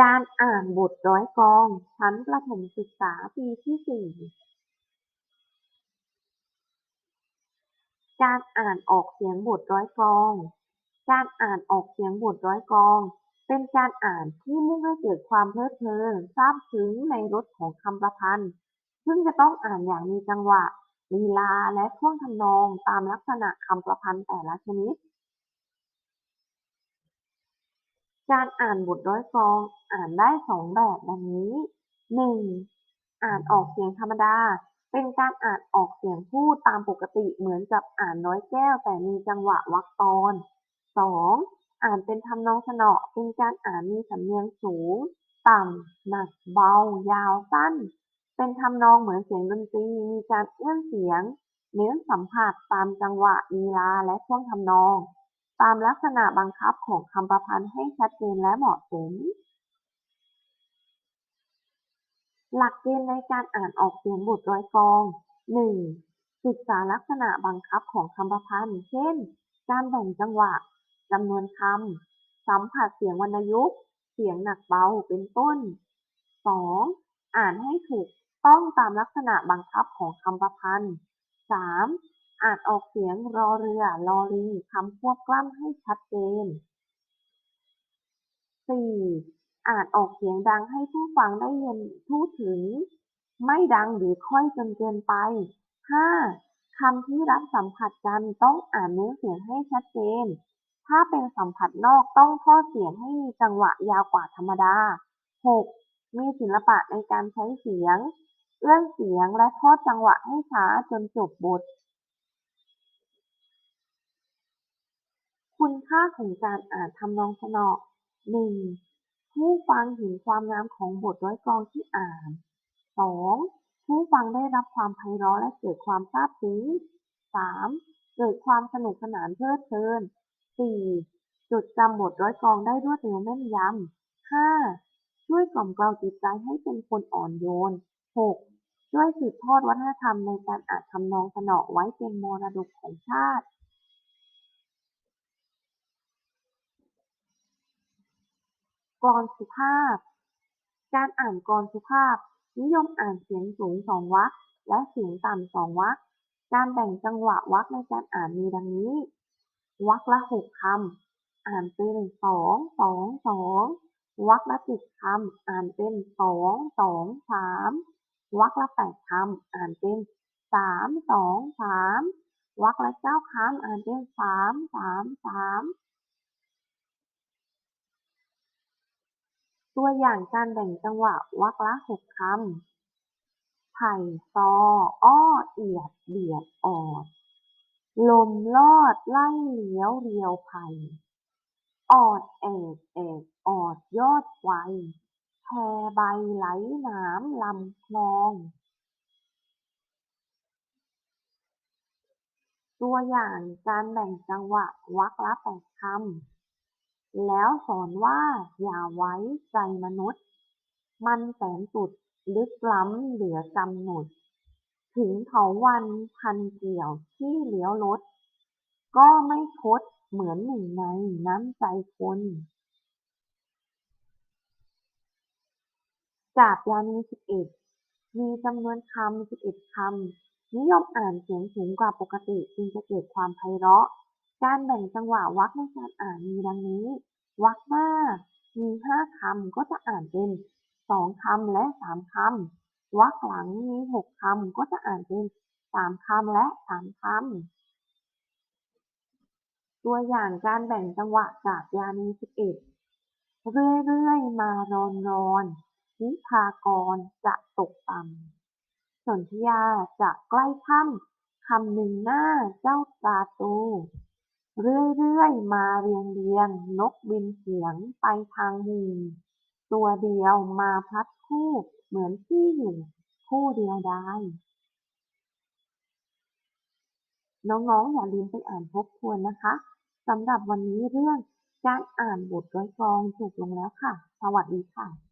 การอ่านบทร้อยกอง ชั้นประถมศึกษาปีที่สี่การอ่านออกเสียงบทร้อยกอง การอ่านออกเสียงบทร้อยกอง เป็นการอ่านที่มุ่งให้เกิดความเพลิดเพลินซาบซึ้งในรสของคำประพันธ์ ซึ่งจะต้องอ่านอย่างมีจังหวะลีลาและท่วงทำนองตามลักษณะคำประพันธ์แต่ละชนิด การอ่านบทร้อยกลองอ่านได้สองแบบดังนี้หนึ่งอ่านออกเสียงธรรมดา เป็นการอ่านออกเสียงพูดตามปกติเหมือนกับอ่านร้อยแก้ว แต่มีจังหวะวรรคตอนสองอ่านเป็นทำนองสนอเป็นการอ่านมีสำเนียงสูง ต่ำ หนัก เบา ยาว สั้น เป็นทำนองเหมือนเสียงดนตรี มีการเอื้อนเสียง เน้นสัมผัสตามจังหวะลีลาและท่วงทำนอง ตามลักษณะบังคับของคำประพันธ์ให้ชัดเจนและเหมาะสม หลักเกณฑ์ในการอ่านออกเสียงบทร้อยกอง 1. ศึกษาลักษณะบังคับของคำประพันธ์ เช่น การแบ่งจังหวะจำนวนคำ สัมผัสเสียงวรรณยุกต์ เสียงหนักเบา เป็นต้น 2. อ่านให้ถูกต้องตามลักษณะบังคับของคำประพันธ์ 3. อ่านออกเสียงรอเรือลอลิงคำควบกล้ำให้ชัดเจน 4. อ่านออกเสียงดังให้ผู้ฟังได้ยินทั่วถึง ไม่ดังหรือค่อยจนเกินไป 5. คำที่รับสัมผัสกันต้องอ่านเนื้อเสียงให้ชัดเจน ถ้าเป็นสัมผัสนอกต้องทอดเสียงให้มีจังหวะยาวกว่าธรรมดา 6. มีศิลปะในการใช้เสียง เอื้อนเสียงและทอดจังหวะให้ช้าจนจบบท คุณค่าของการอ่านทำนองสนอ 1. ผู้ฟังเห็นความงามของบทร้อยกลองที่อ่าน 2. ผู้ฟังได้รับความไพเราะและเกิดความซาบซึ้ง 3. เกิดความสนุกสนานเพลิดเพลิน 4. จดจำบทร้อยกลองได้รวดเร็วแม่นยำ 5. ช่วยกล่อมเกลาจิตใจให้เป็นคนอ่อนโยน 6. ช่วยสืบทอดวัฒนธรรมในการอ่านทำนองสนอไว้เป็นมรดกของชาติ กลอนสุภาพ การอ่านกลอนสุภาพ นิยมอ่านเสียงสูงสองวรรคและเสียงต่ำสองวรรคการแบ่งจังหวะวรรคในการอ่านมีดังนี้วรรคละหกคำอ่านเป็นสองสองสองวรรคละเจ็ดคำอ่านเป็นสองสองสามวรรคละแปดคำอ่านเป็นสามสองสามวรรคละเก้าคำอ่านเป็นสามสามสาม ตัวอย่างการแบ่งจังหวะวรรคละหกคำ ไผ่ซอ อ้อ เอียด เบียด ออด ลมลอด ไล่เลี้ยวเรียวไผ่ ออดแอดแอดออด ยอดไวแพใบไหลน้ำลำคลอง ตัวอย่างการแบ่งจังหวะวรรคละแปดคำ แล้วสอนว่าอย่าไว้ใจมนุษย์ มันแสนสุดลึกล้ำเหลือกำหนด ถึงเถาวัลย์พันเกี่ยวที่เลี้ยวรถ ก็ไม่คดเหมือนหนึ่งในน้ำใจคนกาบยานีสิบเอ็ดมีจำนวนคำสิบเอ็ดคำนิยมอ่านเสียงสูงกว่าปกติจึงจะเกิดความไพเราะ การแบ่งจังหวะวรรคในการอ่านมีดังนี้วรรคหน้ามีห้าคำก็จะอ่านเป็นสองคำและสามคำวรรคหลังมีหกคำก็จะอ่านเป็นสามคำและสามคำตัวอย่างการแบ่งจังหวะกาบยานีสิบเอ็ดเรื่อยๆมารอนรอนนิพากรจะตกต่ำสนธยาจะใกล้ค่ำคำหนึ่งหน้าเจ้าตาโต เรื่อย ๆ มาเรียงเรียง นกบินเฉียงไปทางหมู่ตัวเดียวมาพลัดพรากเหมือนที่อยู่ผู้เดียวดายน้องๆ อย่าลืมไปอ่านทบทวนนะคะสำหรับวันนี้เรื่องการอ่านบทร้อยกองจบลงแล้วค่ะ สวัสดีค่ะ